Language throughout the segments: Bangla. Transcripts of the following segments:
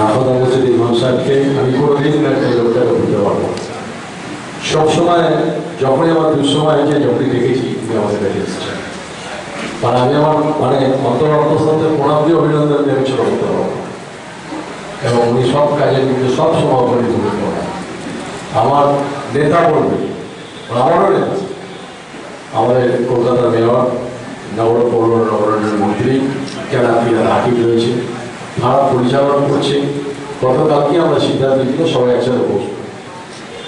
নাফাদ আবুসুল ইমাম সাহেবকে আমি কোনোদিন এই লোকটাকে ভুলতে পারব সবসময় যখনই আমার দুঃসময় হয়েছে, যখনই দেখেছি আমাদের কাছে এসেছেন। মানে আমি আমার মানে অন্তর অন্তঃস্থতে প্রণাম দিয়ে অভিনন্দন দিয়ে আমি ছোট করতে পারব। এবং উনি সব কাজে কিন্তু সব সময় অবনীত করতে আমার নেতা বলবে আমারও নেতা। আমাদের কলকাতার মেয়র, নগর পৌর নগরের মন্ত্রী কেনা পিলার হাকিম রয়েছে। ভারত পরিচালনা করছে। গতকালকে আমরা সিদ্ধান্ত নিয়ে সবাই একসাথে বসবো।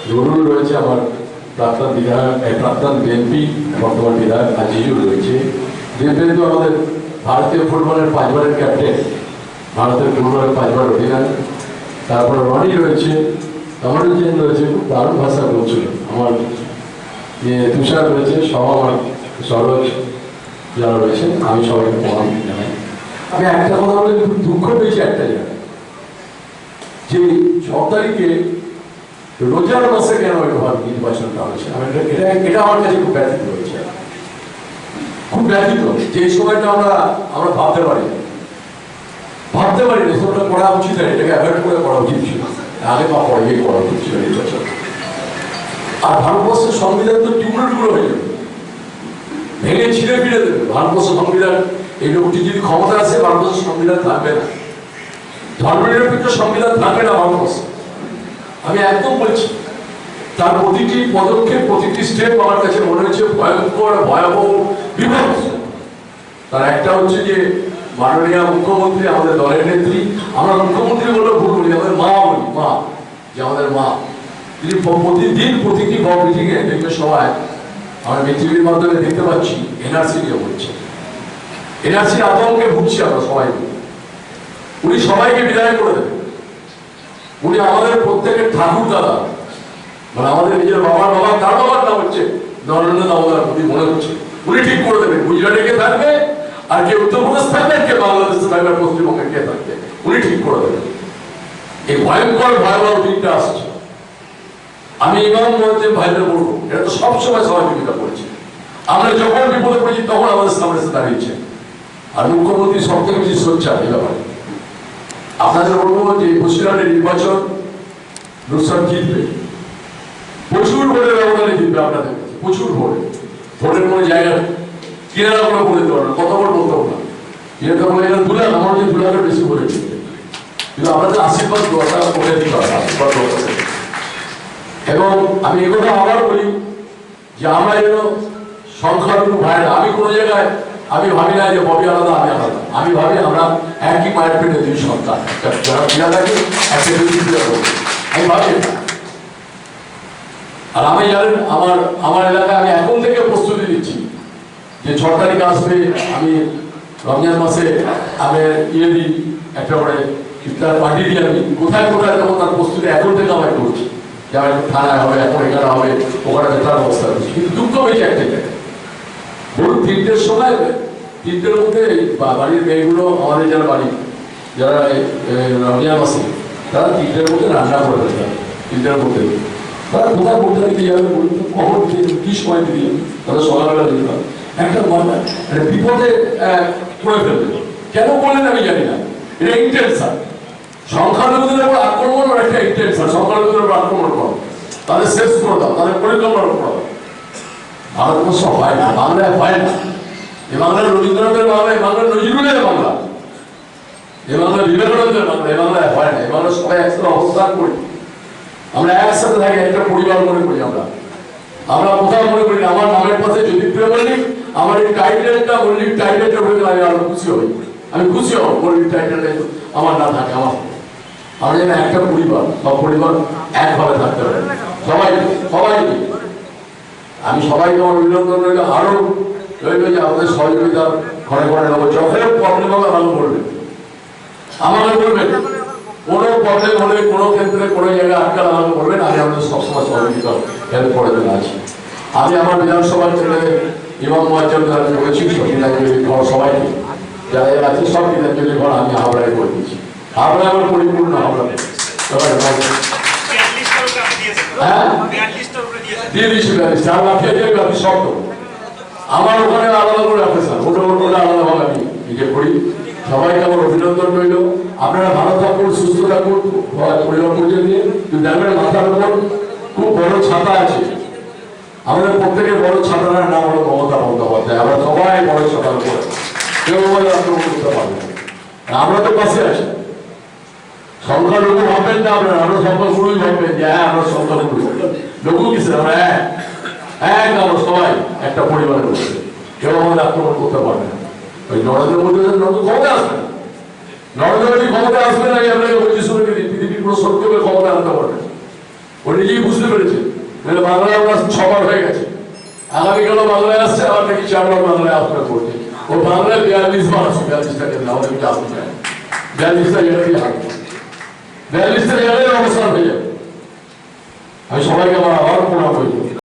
নুরুল রয়েছে আমার প্রাক্তন বিধায়ক প্রাক্তন বিএনপি, বর্তমান বিধায়ক আজিজুল রয়েছে। যেহেতু আমাদের ভারতীয় ফুটবলের পাঁচবারের ক্যাপ্টেন, ভারতের ফুটবলের পাঁচবার অধিনায়ক। তারপরে রনি রয়েছে আমারও জেন রয়েছে, খুব দারুণ ভাষা বলছিল। আমার যে তুষার রয়েছে সব আমার সরোজ যারা রয়েছেন, আমি সবাইকে প্রণাম জানাই। আমি একটা কথা বলে দুঃখ পেয়েছি একটা যে ছ তারিখে রোজার মাসে কেন এভাবে নির্বাচনটা হয়েছে? এটা এটা আমার কাছে খুব ব্যথিত হয়েছে। খুব ব্যথিত। যে সময়টা আমরা আমরা ভাবতে পারি। ভাবতে পারি না সেটা করা উচিত না, এটাকে অ্যাভয়েড করে করা উচিত ছিল। আগে বা পরে গিয়ে করা উচিত ছিল নির্বাচন। আর ভারতবর্ষের সংবিধান তো টুকরো টুকরো হয়ে যাবে। ভেঙে ছিঁড়ে ফিরে দেবে। ভারতবর্ষ সংবিধান এই লোকটি যদি ক্ষমতা আসে ভারতবর্ষের সংবিধান থাকবে না। ধর্মনিরপেক্ষ সংবিধান থাকবে না ভারতবর্ষে। আমি একদম বলছি, তার প্রতিটি পদক্ষেপ, প্রতিটি স্টেপ আমার কাছে মনে হচ্ছে ভয়ঙ্কর, ভয়াবহ, বিভৎস। তার একটা হচ্ছে যে, মাননীয় মুখ্যমন্ত্রী আমাদের দলের নেত্রী, আমরা মুখ্যমন্ত্রী বলে ভুল বলি আমাদের মা বলি, মা, যে আমাদের মা। তিনি প্রতিদিন প্রতিটি মিটিংয়ে দেখবে সবাই, আমরা পৃথিবীর মাধ্যমে দেখতে পাচ্ছি এনআরসি নিয়ে বলছে। এনআরসির আতঙ্কে ভুগছি আমরা সবাই। উনি সবাইকে বিদায় করে দেবেন। উনি আমাদের প্রত্যেকের ঠাকুর দাদা মানে আমাদের নিজের বাবার বাবা, তার বাবার নাম হচ্ছে নরেন্দ্র দামোদর মোদী মনে হচ্ছে। উনি ঠিক করে দেবেন, গুজরাটে কে থাকবে আর কে উত্তরপ্রদেশ থাকবে কে বাংলাদেশে থাকবে পশ্চিমবঙ্গে কে থাকবে। উনি ঠিক করে দেবেন। এই ভয়ঙ্কর, ভয়াবহ দিনটা আসছে। আমি ইমাম মহাজের ভাইদের বলব এটা তো সবসময় সহযোগিতা করেছে। আমরা যখন বিপদে পড়েছি, তখন আমাদের সামনে এসে দাঁড়িয়েছে। আর মুখ্যমন্ত্রী সব থেকে বেশি সোচ্চার এই ব্যাপারে। আপনাদের বলব যে বসিরহাটের নির্বাচন নুসরাত জিতবে। প্রচুর ভোটের ব্যবধানে জিতবে আপনাদের প্রচুর ভোট। ভোটের কোনো জায়গা কিনারা করে বলে দিতে পারবেন কত ভোট বলতে না। যেরকম এখানে দুলাখ আমার যে দুলাখের বেশি ভোটে জিতবে। কিন্তু আপনাদের আশীর্বাদ দোয়াটা করে দিতে হবে আশীর্বাদ দোয়াটা এবং আমি একথা আবার বলি যে আমরা যেন সংখ্যালঘু ভাইরা, আমি কোনো জায়গায় আমি ভাবি না যে ববি আলাদা, আমি আলাদা। আমি ভাবি আমরা একই মায়ের পেটে দুই সন্তান। যারা পিয়া থাকে দুই আমি ভাবি। আর আমি জানেন, আমার আমার এলাকায় আমি এখন থেকে প্রস্তুতি নিচ্ছি যে ছ তারিখ আসবে আমি রমজান মাসে আমি ইয়ে দিই, একটা করে ইফতার পার্টি দিই আমি। কোথায় কোথায় যাব তার প্রস্তুতি এখন থেকে আমি করছি। যে আমার থানায় হবে, এখন এখানে হবে, ওখানে তার ব্যবস্থা করছি। কিন্তু দুঃখ হয়েছে একটা জায়গায়। বলুন তিনটের সময়, তিনটের মধ্যে বাড়ির মেয়েগুলো, আমাদের যারা বাড়ি, যারা রমজান মাসে তারা তিনটের মধ্যে রান্না করে দেবে তিনটের মধ্যে। তারা কোথায় কোথা দিতে যাবে বলুন তো? কখন কি সময় দিতে যাবে তারা সকালবেলা দিতে হবে একটা মানে বিপদে পড়ে ফেলবে। কেন বললেন আমি জানি না। এটা ইন্টেনশন সংখ্যালঘুদের উপর আক্রমণ একটা ইন্টেনশন সংখ্যালঘুদের উপর আক্রমণ করো। তাদের শেষ করে দাও, তাদের পরিকল্পনা করে ভারতবর্ষ হয় না, বাংলায় হয় না। এ বাংলা রবীন্দ্রনাথের বাংলা, এ বাংলা নজরুলের বাংলা। এ বাংলা বিবেকানন্দের বাংলা, এ বাংলায় হয় না, এ বাংলা সবাই একসাথে অবস্থান করি। আমরা একসাথে থাকি, একটা পরিবার মনে করি আমরা। আমরা কোথাও মনে করি আমার নামের পাশে যদি প্রিয় মল্লিক, আমার এই টাইটেলটা মল্লিক টাইটেলটা গেলে আমি আরও খুশি হই। আমি খুশি হব মল্লিক টাইটেলটা আমার না থাকে, আমার। আমরা যেন একটা পরিবার, সব পরিবার একভাবে থাকতে পারে। সবাই সবাই আমি সবাইকে আমার অভিনন্দন রইল আরও রইল যে আমাদের সহযোগিতা ঘরে ঘরে নেব। যখন প্রবলেম হবে আমাকে বলবেন আমাকে বলবেন কোনো প্রবলেম হলে কোনো ক্ষেত্রে কোনো জায়গায় আটকাল আমাকে বলবেন আমি আমাদের সবসময় সহযোগিতা হেল্প করে দেওয়া আছি। আমি আমার বিধানসভার ছেলে ইমাম যারা করেছি গীতাঞ্জলি ঘর সবাইকে যারা আছে সব গীতাঞ্জলি ঘর আমি হাওড়ায় করে দিয়েছি। হাবড়ায় আমার পরিপূর্ণ সবাই হ্যাঁ? দিয়ে আমার ওখানে আলাদা করে স্যার ওটা নিজে করি। সবাইকে আমার অভিনন্দন রইল। আপনারা ভালো থাকুন, সুস্থ থাকুন পরিবার পরিচয় দিয়ে। কিন্তু উপর খুব বড় ছাতা আছে। আমাদের প্রত্যেকের বড় ছাতার নাম হলো মমতা বন্দ্যোপাধ্যায়। আমরা সবাই বড় ছাতার উপর। কেউ আমাদের আক্রমণ করতে আমরা তো পাশে আছি। সংখ্যালঘু ভাববেন না আপনারা, আমরা সংখ্যাগুরুই ভাববেন যে হ্যাঁ আমরা সংখ্যাগুরু লঘু কিসে আমরা এক এক আমরা সবাই একটা পরিবারের মধ্যে কেউ আমাদের আক্রমণ করতে পারবে না। ওই নরেন্দ্র মোদী নরেন্দ্র ক্ষমতা আসবে। নরেন্দ্র মোদী ক্ষমতা আসবে না আপনাকে বলছি শুনে নিন, পৃথিবীর কোনো শক্তিকে ক্ষমতা আনতে পারবে। ও নিজেই বুঝতে পেরেছে। বাংলায় আমরা ছবার হয়ে গেছে। আগামীকালও বাংলায় আসছে আবার নাকি চারবার বাংলায় আসবে করছে ও বাংলায় বিয়াল্লিশ বার আসছে বিয়াল্লিশটা কেন্দ্র আমাদের আসতে চায় বিয়াল্লিশটা জায়গাতেই হাঁটবে বিয়াল্লিশটা জায়গায় অবস্থান হয়ে যাবে। আমি সবাইকে আমার আবার প্রণাম করি।